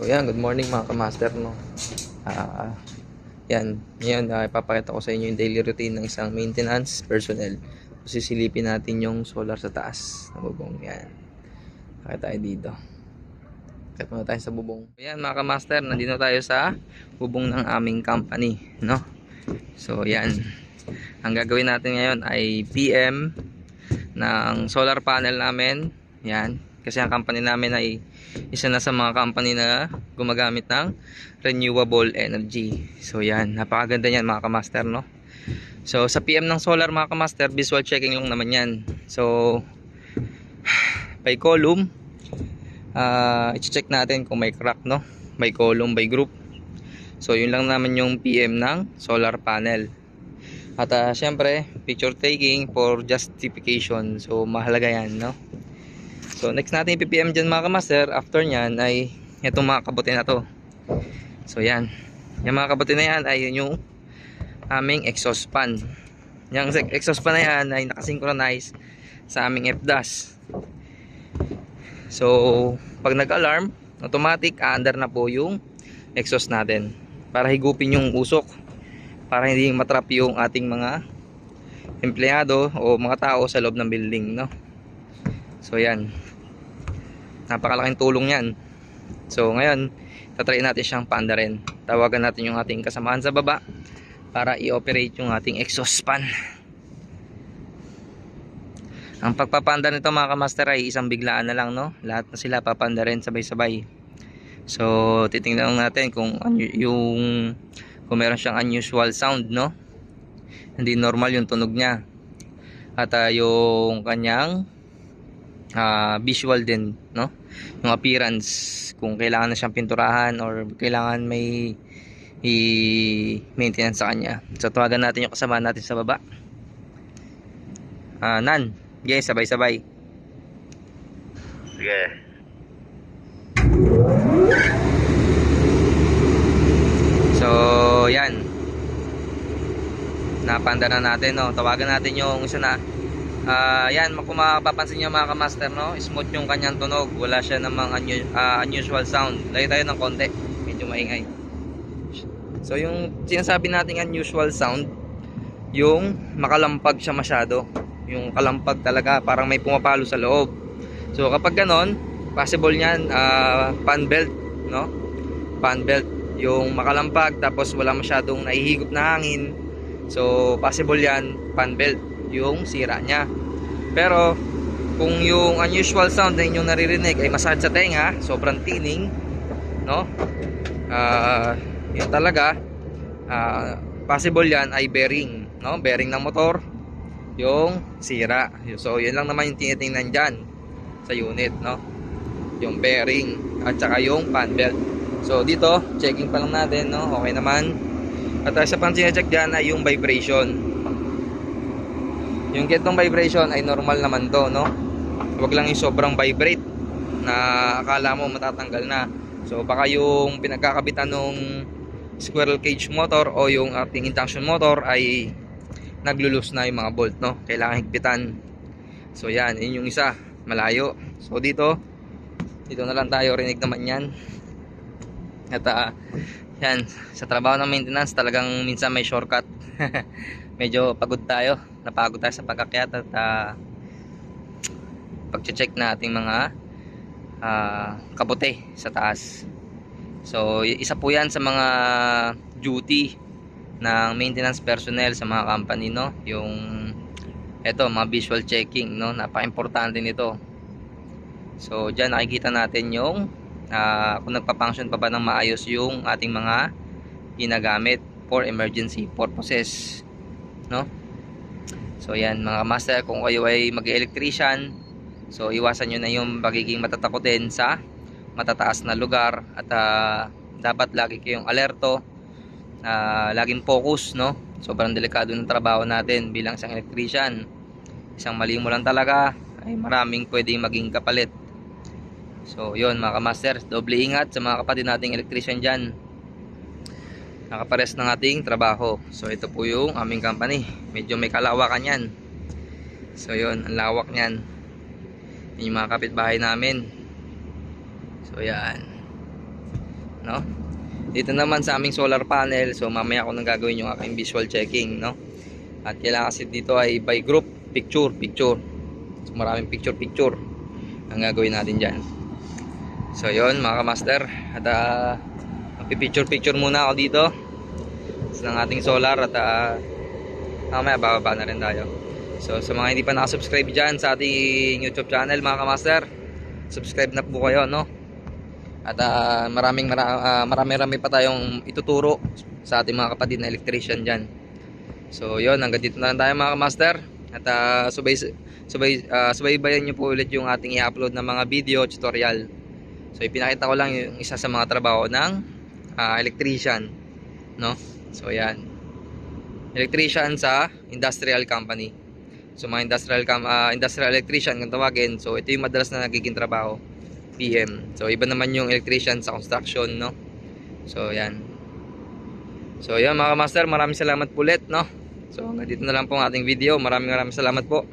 So yan, good morning mga kamaster no. Ah, yan, ngayon uh, ipapakita ko sa inyo yung daily routine ng isang maintenance personnel. So, sisilipin natin yung solar sa taas na bubong. Yan. Pakita tayo dito. Kat muna tayo sa bubong. Yan mga kamaster, nandito tayo sa bubong ng aming company, no? So yan. Ang gagawin natin ngayon ay PM ng solar panel namin. Yan. Kasi ang company namin ay isa na sa mga company na gumagamit ng renewable energy. So yan, napakaganda yan mga kamaster no. So sa PM ng solar mga kamaster, visual checking lang naman yan. So by column, uh, i-check natin kung may crack no. By column, by group. So yun lang naman yung PM ng solar panel. At uh, syempre, picture taking for justification. So mahalaga yan no. So next natin ppm dyan mga kamaster. After nyan ay itong mga kabuti na to. So yan. Yung mga kabuti na yan ay yun yung aming exhaust fan Yung exhaust fan na yan ay nakasynchronize sa aming FDAS So pag nag-alarm automatic aandar na po yung exhaust natin para higupin yung usok. Para hindi matrap yung ating mga empleyado o mga tao sa loob ng building no So yan. Napakalaking tulong yan. So ngayon, tatry natin siyang paandarin. Tawagan natin yung ating kasamahan sa baba para i-operate yung ating exhaust fan. Ang pagpapanda nito mga kamaster ay isang biglaan na lang no. Lahat na sila papanda rin sabay-sabay. So titingnan natin kung yung kung meron siyang unusual sound no. Hindi normal yung tunog niya. At uh, yung kanyang uh, visual din no? Yung appearance kung kailangan na siyang pinturahan or kailangan may i-maintenance sa kanya. So tawagan natin yung kasama natin sa baba. Uh, nan yes sabay sabay Sige. so yan. Napanda na natin no? Tawagan natin yung isa na Ah, yan, kung mapapansin niyo mga kamaster, no? Smooth yung kanyang tunog. Wala siya namang unu- ah, unusual sound. Lagi tayo ng konti. Medyo maingay. So, yung sinasabi nating unusual sound, yung makalampag siya masyado. Yung kalampag talaga, parang may pumapalo sa loob. So, kapag ganon, possible niyan, ah, fan belt, no? Fan belt. Yung makalampag, tapos wala masyadong nahihigop na hangin. So, possible yan, fan belt yung sira niya. Pero kung yung unusual sound na inyong naririnig ay masakit sa tenga, sobrang tining, no? Ah, yun talaga ah, possible yan ay bearing, no? Bearing ng motor yung sira. So yun lang naman yung tinitingnan diyan sa unit, no? Yung bearing at saka yung fan belt. So dito, checking pa lang natin, no? Okay naman. At uh, sa pang check diyan ay yung vibration. Yung gitong vibration ay normal naman to, no? Huwag lang yung sobrang vibrate na akala mo matatanggal na. So baka yung pinagkakabitan ng squirrel cage motor o yung ating induction motor ay naglulus na yung mga bolt, no? Kailangan higpitan. So yan, yun yung isa, malayo. So dito, dito na lang tayo rinig naman yan. At uh, yan, sa trabaho ng maintenance talagang minsan may shortcut. Medyo pagod tayo. Napagod tayo sa pagkakyat at uh, pag-check na ating mga uh, kabote sa taas. So isa po yan sa mga duty ng maintenance personnel sa mga company no? Yung eto mga visual checking no? Napaka-importante nito. So dyan nakikita natin yung uh, kung nagpa-function pa ba ng maayos yung ating mga ginagamit for emergency purposes no? So yan mga master kung kayo ay mag-electrician so iwasan nyo na yung pagiging matatakotin sa matataas na lugar at uh, dapat lagi kayong alerto uh, laging focus no? Sobrang delikado ng trabaho natin bilang isang electrician. Isang mali mo lang talaga ay maraming pwedeng maging kapalit. So yun mga master doble ingat sa mga kapatid nating electrician dyan nakapares ng ating trabaho so ito po yung aming company medyo may kalawakan yan so yun ang lawak nyan yun yung mga kapitbahay namin so yan no? Dito naman sa aming solar panel, so mamaya ko nang gagawin yung aking visual checking, no? At kailangan kasi dito ay by group, picture, picture. So maraming picture, picture ang gagawin natin dyan. So yon mga kamaster, at uh, picture picture muna ako dito sa ng ating solar at uh, mamaya bababa na rin tayo. So sa mga hindi pa nakasubscribe dyan sa ating YouTube channel mga kamaster, subscribe na po kayo no. At ah, maraming mara, ah, marami-rami pa tayong ituturo sa ating mga kapatid na electrician dyan. So yon hanggang dito na lang tayo mga kamaster. At ah, subay, subay, ah, subaybayan nyo po ulit yung ating i-upload na mga video tutorial. So ipinakita ko lang yung isa sa mga trabaho ng ah, electrician. No? So yan. Electrician sa industrial company. So mga industrial ah, industrial electrician kung tawagin. So ito yung madalas na nagiging trabaho. PM. So iba naman yung electrician sa construction, no? So yan. So yan mga master, maraming salamat po ulit, no? So hanggang dito na lang po ang ating video. Maraming maraming salamat po.